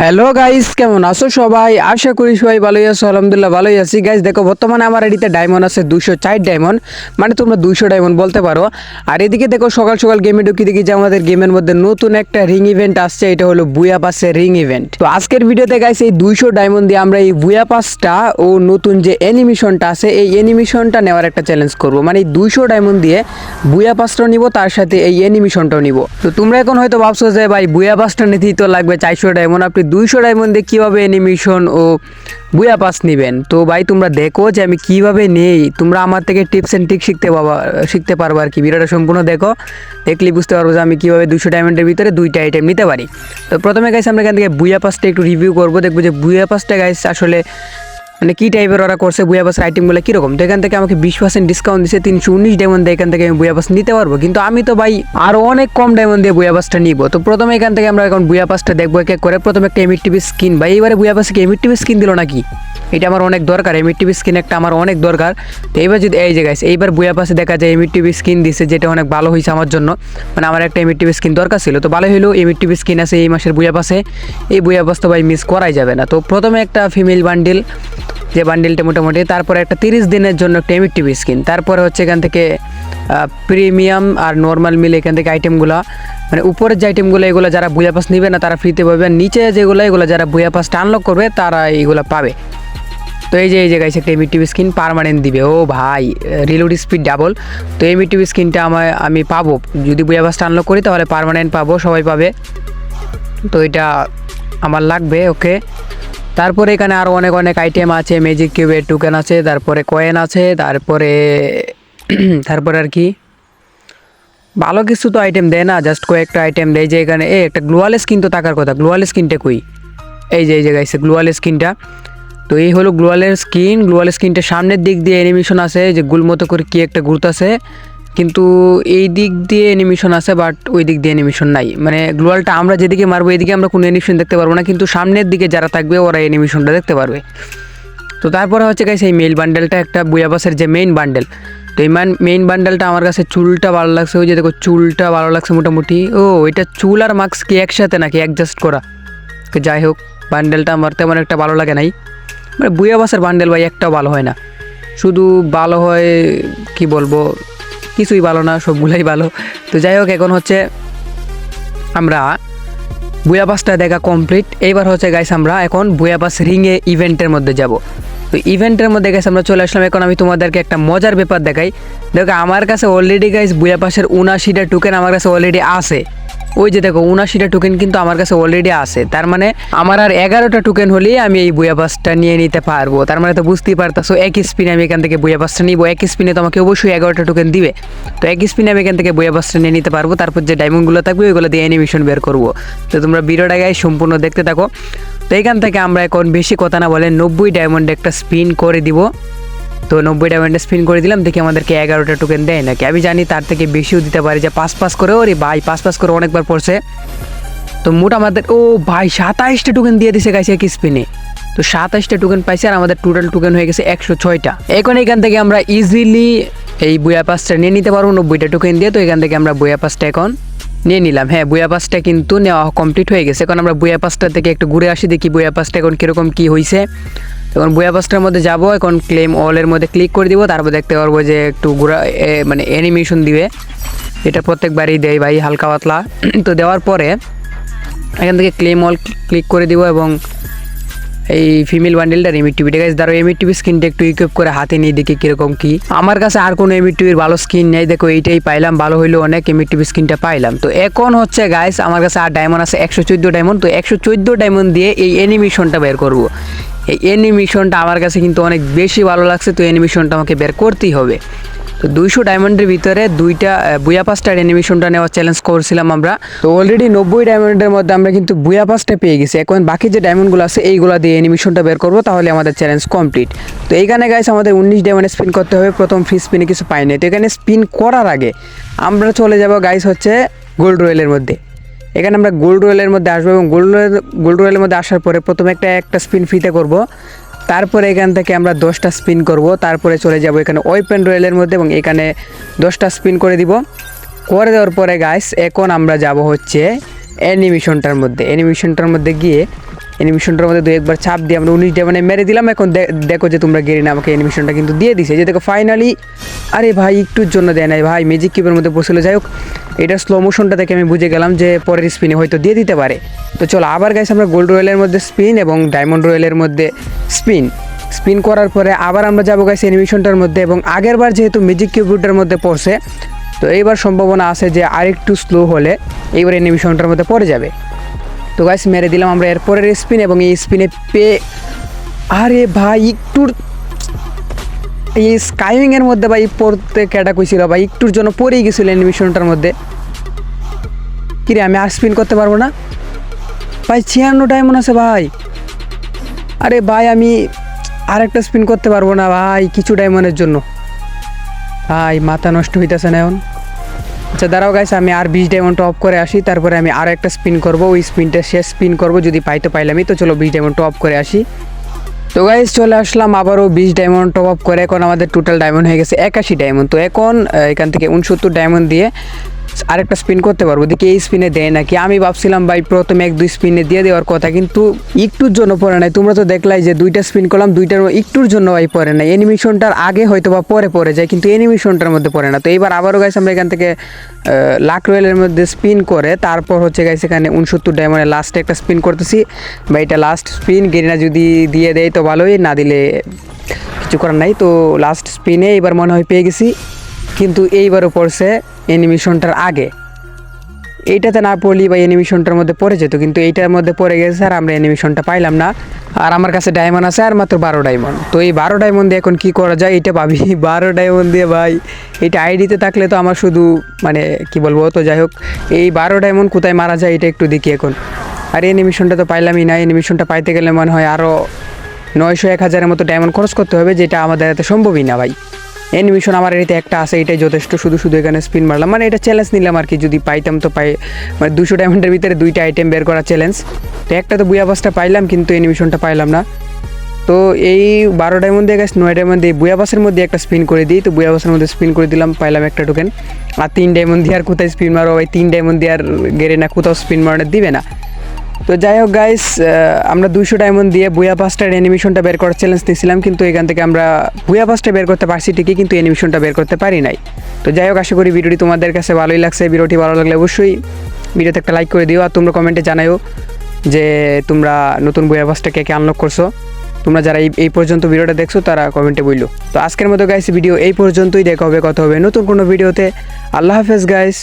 Hello guys কেমন আছো সবাই? আশা করি সবাই ভালোই আছো, আলহামদুলিল্লাহ ভালোই আছি। গাইস দেখো, বর্তমানে আমার এডিতে ডায়মন্ড আছে দুশো চার ডায়মন্ড মানে তোমরা দুশো ডায়মন্ড বলতে পারো। আর এদিকে দেখো, সকাল সকাল গেমে ঢুকি দেখি যে আমাদের গেমের মধ্যে নতুন একটা রিং ইভেন্ট আসছে, এটা হলো বুয়া পাসের রিং ইভেন্ট তো আজকের ভিডিওতে গাইস এই দুইশো ডায়মন্ড দিয়ে আমরা এই বুয়া পাসটা ও নতুন যে অ্যানিমেশনটা আছে, এই অ্যানিমেশনটা নেওয়ার একটা চ্যালেঞ্জ করব। মানে এই দুইশো ডায়মন্ড দিয়ে বুয়া পাসটাও নিব, তার সাথে এই অ্যানিমেশনটাও নিব। তো তোমরা এখন হয়তো ভাবছ যে, ভাই বুয়া পাসটা নিতেই তো লাগবে, চারশো ডায়মন্ড আপনি দুইশো ডায়মন্ডে কীভাবে অ্যানিমেশন ও বুয়া পাস নেবেন? তো ভাই, তোমরা দেখো যে আমি কীভাবে নেই। তোমরা আমার থেকে টিপস অ্যান্ড ট্রিক শিখতে পাবা, শিখতে পারব আর কি। ভিডিওটা সম্পূর্ণ দেখো। দেখলে বুঝতে পারব যে আমি কীভাবে দুশো ডায়মন্ডের ভিতরে দুইটা আইটেম নিতে পারি। তো প্রথমে গাইছে আমরা এখান থেকে বুয়া পাসটা একটু রিভিউ করব। দেখব যে বুয়া পাসটা গাইছে আসলে মানে কী টাইপের ওরা করছে, বুয়া পাসের আইটেমগুলো কীরকম? তো এখান থেকে আমাকে বিশ পার্সেন্ট ডিসকাউন্ট দিচ্ছে তিনশো উনিশ ডায়মন্ড দিয়ে এখান থেকে আমি বুয়া পাস নিতে পারব। কিন্তু আমি তো ভাই আরও অনেক কম ডায়মন্ড দিয়ে বুয়া নিব। তো প্রথমে এখান থেকে আমরা এখন বুয়া পাসটা দেখব এক করে। প্রথমে একটা এমিট টিভি স্কিন ভাই, এইবারে বুয়া পাসে কি এমিট টিভি স্কিন দিল নাকি? এটা আমার অনেক দরকার। এমিট টিভি স্কিন একটা আমার অনেক দরকার। তো এইবার যদি, এই জায়গায় এইবার বুয়া পাশে দেখা যায় এমিট টিভি স্কিন দিছে, যেটা অনেক ভালো হয়েছে আমার জন্য। মানে আমার একটা এমিট টিভি স্কিন দরকার ছিল। তো ভালো হলো এমিট টিভি স্কিন আছে এই মাসের বুয়া পাশে এই বুয়া পাস তো ভাই মিস করাই যাবে না। তো প্রথমে একটা ফিমেল বান্ডিল যে বান্ডিলটা মোটামুটি, তারপরে একটা তিরিশ দিনের জন্য একটা এমিট টিভি স্কিন তারপরে হচ্ছে এখান থেকে প্রিমিয়াম আর নর্মাল মিলে এখান থেকে আইটেমগুলো মানে উপরের যে আইটেমগুলো এগুলো যারা বুয়া পাস নিবে না, তারা ফ্রিতে পাবে। নিচে যেগুলো, এগুলো যারা বুয়া পাসটা আনলক করবে, তারা এইগুলো পাবে। তো এই যে, এই জায়গায় একটা এমি টিভি স্ক্রিন পারমানেন্ট দিবে। ও ভাই রিলোড স্পিড ডাবল তো এমি টিভি স্ক্রিনটা আমার আমি পাবো। যদি বুয়া পাসটা আনলক করি, তাহলে পারমানেন্ট পাবো, সবাই পাবে। তো এটা আমার লাগবে ওকে তারপরে এখানে আরও অনেক অনেক আইটেম আছে ম্যাজিক কিউবের টুকেন আছে, তারপরে কয়েন আছে, তারপরে তারপরে আর কি? ভালো কিছু তো আইটেম দেয় না জাস্ট কয়েকটা আইটেম দেয়। যে এখানে এ একটা গ্লোয়াল স্কিন তো থাকার কথা গ্লোয়াল স্কিনটা কই? এই যে, এই জায়গায় এসে গ্লোয়াল স্কিনটা তো এই হলো গ্লোয়ালের স্কিন গ্লোয়াল স্কিনটার সামনের দিক দিয়ে অ্যানিমেশন আছে, যে গুল মতো করে কি একটা ঘুরতেছে কিন্তু এই দিক দিয়ে অ্যানিমেশন আছে বাট ওই দিক দিয়ে অ্যানিমেশন নাই। মানে গ্লোয়ালটা আমরা যেদিকে মারবো, এদিকে আমরা কোনো অ্যানিমেশন দেখতে পারব না, কিন্তু সামনের দিকে যারা থাকবে, ওরা অ্যানিমেশনটা দেখতে পারবে। তো তারপরে হচ্ছে গাইস এই মেইল বান্ডেলটা একটা বুয়াবাসের যে মেইন বান্ডেল তো এই মেইন বান্ডেলটা আমার কাছে চুলটা ভালো লাগছে, ওই যে দেখো চুলটা ভালো লাগছে মোটামুটি। ও, এটা চুল আর মাস্ক কি একসাথে নাকি? অ্যাডজাস্ট করা। তো যাই হোক বান্ডেলটা আমার তেমন একটা ভালো লাগে নাই। মানে বুয়াবাসের বান্ডেল ভাই একটাও ভালো হয় না। শুধু ভালো হয়, কি বলব কিছুই ভালো না, সবগুলাই ভালো। তো যাই হোক, এখন হচ্ছে আমরা বুয়াবাসটা দেখা কমপ্লিট এইবার হচ্ছে গাইস আমরা এখন বুয়াবাস রিংয়ে ইভেন্টের মধ্যে যাব। তো ইভেন্টের মধ্যে গাইস আমরা চলে আসলাম। এখন আমি তোমাদেরকে একটা মজার ব্যাপার দেখাই। দেখো, আমার কাছে অলরেডি গাইস বুয়াবাসের উনাশিটা টুকেন আমার কাছে অলরেডি আছে। ওই যে দেখো উনাশিটা টোকেন কিন্তু আমার কাছে অলরেডি আছে। তার মানে আমার আর এগারোটা টোকেন হলেই আমি এই বুয়াবাসটা নিয়ে নিতে পারব। তার মানে তো বুঝতেই পারতাছো এক স্পিনে আমি এখান থেকে বুয়াবাসটা নিবো। এক স্পিনে তোমাকে অবশ্যই এগারোটা টোকেন দিবে। তো এক স্পিনে আমি এখান থেকে বুয়াবাসটা নিয়ে নিতে পারব। তারপর যে ডায়মন্ডগুলো থাকবে, ওইগুলো দিয়ে অ্যানিমেশন বের করব। তো তোমরা ভিডিওটা গায়ে সম্পূর্ণ দেখতে থাকো। তো এখান থেকে আমরা এখন বেশি কথা না বলে নব্বই ডায়মন্ড একটা স্পিন করে দিব। তো নব্বইটা ডায়মন্ডে স্পিন করে দিলাম, দেখি আমাদেরকে এগারোটা টোকেন দেয় নাকি? আমি জানি তার থেকে বেশিও দিতে পারি যে পাস পাস করে ওরে ভাই, পাঁচ পাস করে অনেকবার পড়ছে। তো মোট আমাদের, ও ভাই, সাতাইশটা টোকেন দিয়ে দিছে গাইছে এক স্পিনে তো সাতাইশটা টোকেন পাইছে আর আমাদের টোটাল টোকেন হয়ে গেছে একশো ছয়টা। এখন এখান থেকে আমরা ইজিলি এই বইয়া পাসটা নিয়ে নিতে পারব, নব্বইটা টোকেন দিয়ে। তো এখান থেকে আমরা বইয়া পাসটা এখন নিয়ে নিলাম। হ্যাঁ বইয়া পাসটা কিন্তু নেওয়া কমপ্লিট হয়ে গেছে। এখন আমরা বইয়া পাসটা থেকে একটু ঘুরে আসি, দেখি বইয়া পাসটা এখন কীরকম কী হয়েছে এখন বইয়া পাসটার মধ্যে যাব, এখন ক্লেম অলের মধ্যে ক্লিক করে দিব, তারপর দেখতে পারব যে একটু ঘোরা মানে অ্যানিমেশন দিবে। এটা প্রত্যেকবারই দেয় ভাই, হালকা পাতলা। তো দেওয়ার পরে এখান থেকে ক্লেম অল ক্লিক করে দিব এবং এই ফিমেল বান্ডেলটা এমিট টিভিটা গাইজ ধরো এমিট টিভি স্ক্রিনটা একটু ইকুইপ করে হাতে নিয়ে দেখি কীরকম কি। আমার কাছে আর কোনো এমিট টিভির ভালো স্ক্রিন নেই। দেখো, এইটাই পাইলাম, ভালো হইল অনেক এমিট টিভি স্ক্রিনটা পাইলাম। তো এখন হচ্ছে গাইস আমার কাছে আর ডায়মন্ড আছে, একশো চোদ্দ ডায়মন্ড তো একশো চোদ্দ ডায়মন্ড দিয়ে এই অ্যানিমেশনটা বের করব। এই অ্যানিমেশনটা আমার কাছে কিন্তু অনেক বেশি ভালো লাগছে, তো অ্যানিমেশনটা আমাকে বের করতেই হবে। তো দুইশো ডায়মন্ডের ভিতরে দুইটা বুয়া পাসটার অ্যানিমেশনটা নেওয়ার চ্যালেঞ্জ করছিলাম আমরা। তো অলরেডি নব্বই ডায়মন্ডের মধ্যে আমরা কিন্তু বুয়া পাসটা পেয়ে গেছি। এখন বাকি যে ডায়মন্ডগুলো আছে, এইগুলো দিয়ে অ্যানিমেশনটা বের করব, তাহলে আমাদের চ্যালেঞ্জ কমপ্লিট তো এইখানে গাইস আমাদের উনিশ ডায়মন্ডে স্পিন করতে হবে। প্রথম ফ্রি স্পিনে কিছু পাইনি। তো এখানে স্পিন করার আগে আমরা চলে যাব গাইস হচ্ছে গোল্ড রয়েলের মধ্যে। এখানে আমরা গোল্ড রয়েলের মধ্যে আসব এবং গোল্ড রয়েল গোল্ড রয়েলের মধ্যে আসার পরে প্রথমে একটা একটা স্পিন ফ্রিতে করব। তারপরে এখান থেকে আমরা দশটা স্পিন করব। তারপরে চলে যাব এখানে ওয়েপেন রয়েলের মধ্যে এবং এখানে দশটা স্পিন করে দিব। করে দেওয়ার পরে গাইস এখন আমরা যাব হচ্ছে অ্যানিমেশনটার মধ্যে। অ্যানিমেশনটার মধ্যে গিয়ে অ্যানিমেশনটার মধ্যে দু একবার চাপ দিয়ে আমরা উনিশ ডায়মন্ডে মেরে দিলাম। এখন দেখো যে তোমরা গেরিনা আমাকে অ্যানিমেশনটা কিন্তু দিয়ে দিছে। যে দেখো ফাইনালি আরে ভাই, একটুর জন্য দেয় নাই ভাই। ম্যাজিক কিউবের মধ্যে বসেছিল যাই হোক, এটা স্লো মোশনটা দেখে আমি বুঝে গেলাম যে পরের স্পিনে হয়তো দিয়ে দিতে পারে। তো চলো, আবার গাইস আমরা গোল্ড রয়েলের মধ্যে স্পিন এবং ডায়মন্ড রয়েলের মধ্যে স্পিন স্পিন করার পরে আবার আমরা যাব গাইস অ্যানিমেশনটার মধ্যে এবং আগের বার যেহেতু ম্যাজিক কিউবটার মধ্যে পড়ছে, তো এইবার সম্ভাবনা আছে যে আরেকটু স্লো হলে এইবার অ্যানিমেশনটার মধ্যে পড়ে যাবে। তো গাইস মেরে দিলাম আমরা এরপরের স্পিন এবং এই স্পিনে পেয়ে আরে ভাই, একটুর এই স্কাইউইং এর মধ্যে ভাই পড়তে ক্যাটা কইছিল ভাই, একটুর জন্য পড়েই গেছিল অ্যানিমেশনটার মধ্যে। কিরে, আমি আর স্পিন করতে পারব না? ভাই, ছিয়ান্ন ডায়মন্ড আছে ভাই। আরে ভাই, আমি আর একটা স্পিন করতে পারব না ভাই, কিছু ডায়মন্ডের জন্য। ভাই, মাথা নষ্ট হইতেছে না এখন। আচ্ছা দাঁড়াও গাইস আমি আর বিশ ডায়মন্ড অফ করে আসি, তারপরে আমি আর একটা স্পিন করব, ওই স্পিনটা শেষ স্পিন করব, যদি পাই তো পাইলামই তো চলো বিশ ডায়মন্ড অফ করে আসি। তো গাইজ চলে আসলাম আবারও বিশ ডায়মন্ড টপ আপ করে, এখন আমাদের টোটাল ডায়মন্ড হয়ে গেছে একাশি ডায়মন্ড তো এখন এখান থেকে উনসত্তর ডায়মন্ড দিয়ে আরেকটা স্পিন করতে পারব। দেখি এই স্পিনে দেয় নাকি? আমি ভাবছিলাম ভাই প্রথমে এক, দুই স্পিনে দিয়ে দেওয়ার কথা, কিন্তু একটুর জন্য পড়ে নাই। তোমরা তো দেখলাই যে দুইটা স্পিন করলাম, দুইটার একটুর জন্য ভাই পড়ে নাই। অ্যানিমেশনটার আগে হয়তো বা পরে পড়ে যায়, কিন্তু অ্যানিমেশনটার মধ্যে পড়ে না। তো এইবার আবারও গাইছে আমরা এখান থেকে লাখ রয়েলের মধ্যে স্পিন করে, তারপর হচ্ছে গাইস এখানে উনসত্তর ডায়মন্ডে লাস্টে একটা স্পিন করতেছি। বা এটা লাস্ট স্পিন গেরিনা যদি দিয়ে দেয় তো ভালোই, না দিলে কিছু করার নাই। তো লাস্ট স্পিনে এবার মনে হয় পেয়ে গেছি। কিন্তু এইবারও পড়ছে অ্যানিমেশনটার আগে। এইটাতে না পড়লি বা অ্যানিমেশনটার মধ্যে পড়ে যেত, কিন্তু এইটার মধ্যে পড়ে গেছে আর আমরা অ্যানিমেশনটা পাইলাম না। আর আমার কাছে ডায়মন্ড আছে আর মাত্র বারো ডায়মন্ড তো এই বারো ডায়মন্ড দিয়ে এখন কী করা যায় এটা ভাবি। বারো ডায়মন্ড দিয়ে ভাই, এটা আইডিতে থাকলে তো আমার শুধু মানে কি বলব, তো যাই হোক, এই বারো ডায়মন্ড কোথায় মারা যায় এটা একটু দেখি এখন। আর অ্যানিমেশনটা তো পাইলামই না অ্যানিমেশনটা পাইতে গেলে মনে হয় আরও নয়শো, এক হাজারের মতো ডায়মন্ড খরচ করতে হবে, যেটা আমাদের এতে সম্ভবই না ভাই। অ্যানিমেশন আমার এতে একটা আছে, এটাই যথেষ্ট। শুধু শুধু এখানে স্পিন মারলাম। মানে এটা চ্যালেঞ্জ নিলাম আর কি, যদি পাইতাম তো পাই মানে দুশো ডায়মন্ডের ভিতরে দুইটা আইটেম বের করা চ্যালেঞ্জ তো একটা তো বুয়া বাসটা পাইলাম, কিন্তু অ্যানিমেশনটা পাইলাম না। তো এই বারো ডায়মন্ড দিয়ে গেছে নয় ডায়মন্ড দিয়ে বুয়া বাসের মধ্যে একটা স্পিন করে দিই। তো বুয়া বাসের মধ্যে স্পিন করে দিলাম, পাইলাম একটা টোকেন আর তিন ডায়মন্ড দিয়ে আর কোথায় স্পিন মারো ভাই? তিন ডায়মন্ড দিয়ে আর গেরে না, কোথাও স্পিন মারানো দিবে না। তো যাই হোক গাইস আমরা দুইশো ডায়মন্ড দিয়ে বুয়া পাস্টার অ্যানিমেশনটা বের করার চ্যালেঞ্জ নিয়েছিলাম, কিন্তু এখান থেকে আমরা বুয়া পাসটা বের করতে পারছি ঠিকই, কিন্তু অ্যানিমেশনটা বের করতে পারি নাই। তো যাই হোক, আশা করি ভিডিওটি তোমাদের কাছে ভালোই লাগছে। ভিডিওটি ভালো লাগলে অবশ্যই ভিডিওতে একটা লাইক করে দিও আর তোমরা কমেন্টে জানাও যে তোমরা নতুন বুয়া পাসটা কে কে আনলক করছ। তোমরা যারা এই এই পর্যন্ত ভিডিওটা দেখছ, তারা কমেন্টে বলল তো আজকের মতো গাইস ভিডিও এই পর্যন্তই। দেখা হবে, কথা হবে নতুন কোনো ভিডিওতে। আল্লাহ হাফেজ গাইস